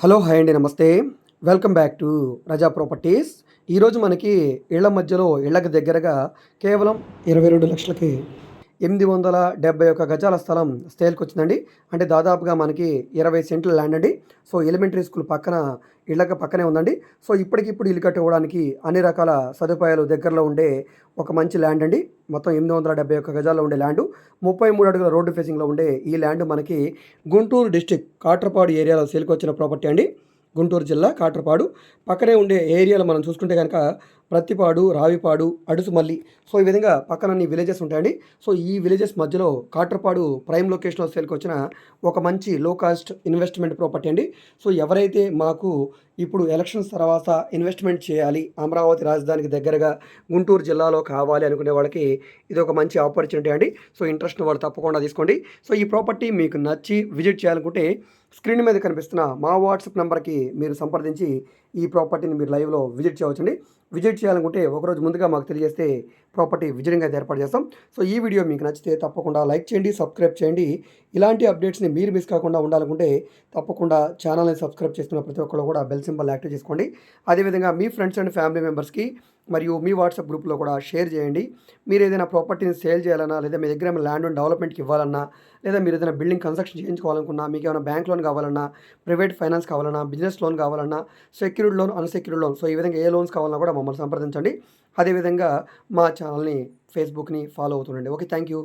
Hello hi అండి నమస్తే. Welcome back to Raza properties. ఈరోజు మనకి ఇళ్ళ మధ్యలో ఇళ్ళకు దగ్గరగా కేవలం ఇరవై రెండు లక్షలకి ఎనిమిది వందల డెబ్బై ఒక గజాల స్థలం సేల్కి వచ్చిందండి అంటే దాదాపుగా మనకి ఇరవై సెంట్ల ల్యాండ్ అండి సో ఎలిమెంటరీ స్కూల్ పక్కన ఇళ్ళక పక్కనే ఉందండి. సో ఇప్పటికిప్పుడు ఇల్లు కట్టుకోవడానికి అన్ని రకాల సదుపాయాలు దగ్గరలో ఉండే ఒక మంచి ల్యాండ్ అండి మొత్తం ఎనిమిది వందల డెబ్బై ఒక్క గజాల్లో ఉండే ల్యాండ్. ముప్పై మూడు అడుగుల రోడ్డు ఫేసింగ్లో ఉండే ఈ ల్యాండ్ మనకి గుంటూరు డిస్టిక్ కాట్రపాడు ఏరియాలో సేల్కి వచ్చిన ప్రాపర్టీ అండి. గుంటూరు జిల్లా కాట్రపాడు. పక్కనే ఉండే ఏరియాలో మనం చూసుకుంటే కనుక ప్రత్తిపాడు రావిపాడు అడుసుమల్లి సో ఈ విధంగా పక్కన అన్ని విలేజెస్ ఉంటాయండి. సో ఈ విలేజెస్ మధ్యలో కాట్రపాడు ప్రైమ్ లొకేషన్లో సేల్కి వచ్చిన ఒక మంచి లో కాస్ట్ ఇన్వెస్ట్మెంట్ ప్రాపర్టీ అండి. సో ఎవరైతే మాకు ఇప్పుడు ఎలక్షన్స్ తర్వాత ఇన్వెస్ట్మెంట్ చేయాలి. అమరావతి రాజధానికి దగ్గరగా గుంటూరు జిల్లాలో కావాలి అనుకునే వాళ్ళకి ఇది ఒక మంచి ఆపర్చునిటీ అండి. సో ఇంట్రెస్ట్ వాళ్ళు తప్పకుండా తీసుకోండి. సో ఈ ప్రాపర్టీ మీకు నచ్చి విజిట్ చేయాలనుకుంటే స్క్రీన్ మీద కనిపిస్తున్న మా వాట్సాప్ నెంబర్కి మీరు సంప్రదించి ఈ ప్రాపర్టీని మీరు లైవ్లో విజిట్ చేయవచ్చండి. విజిట్ చేయాలనుకుంటే ఒకరోజు ముందుగా మాకు తెలియజేస్తే ప్రాపర్టీ విజిటింగ్ అయితే ఏర్పాటు చేస్తాం. సో ఈ వీడియో మీకు నచ్చితే తప్పకుండా లైక్ చేయండి సబ్స్క్రైబ్ చేయండి. ఇలాంటి అప్డేట్స్ని మీరు మిస్ కాకుండా ఉండాలనుకుంటే తప్పకుండా ఛానల్ని సబ్స్క్రైబ్ చేస్తున్న ప్రతి ఒక్కరు కూడా బెల్ సింబల్ యాక్టివ్ చేసుకోండి. అదేవిధంగా మీ ఫ్రెండ్స్ అండ్ ఫ్యామిలీ మెంబర్స్కి మరియు మీ వాట్సాప్ గ్రూప్లో కూడా షేర్ చేయండి. మీరు ఏదైనా ప్రాపర్టీని సేల్ చేయాలన్నా లేదా మీ దగ్గర ల్యాండ్ డెవలప్మెంట్కి ఇవ్వాలన్నా లేదా మీరు ఏదైనా బిల్డింగ్ కన్స్ట్రక్షన్ చేయించుకోవాలనుకున్నా మీకు ఏమైనా బ్యాంక్ లోన్ కావాలన్నా ప్రైవేట్ ఫైనాన్స్ కావాలన్నా బిజినెస్ లోన్ కావాలన్నా secured loan unsecured loan so ఈ విధంగా ఏ లోన్స్ కావాలన్నా కూడా మమ్మల్ని సంప్రదించండి. అదేవిధంగా మా ఛానల్ని ఫేస్బుక్ని ఫాలో అవుతుండండి. Okay thank you.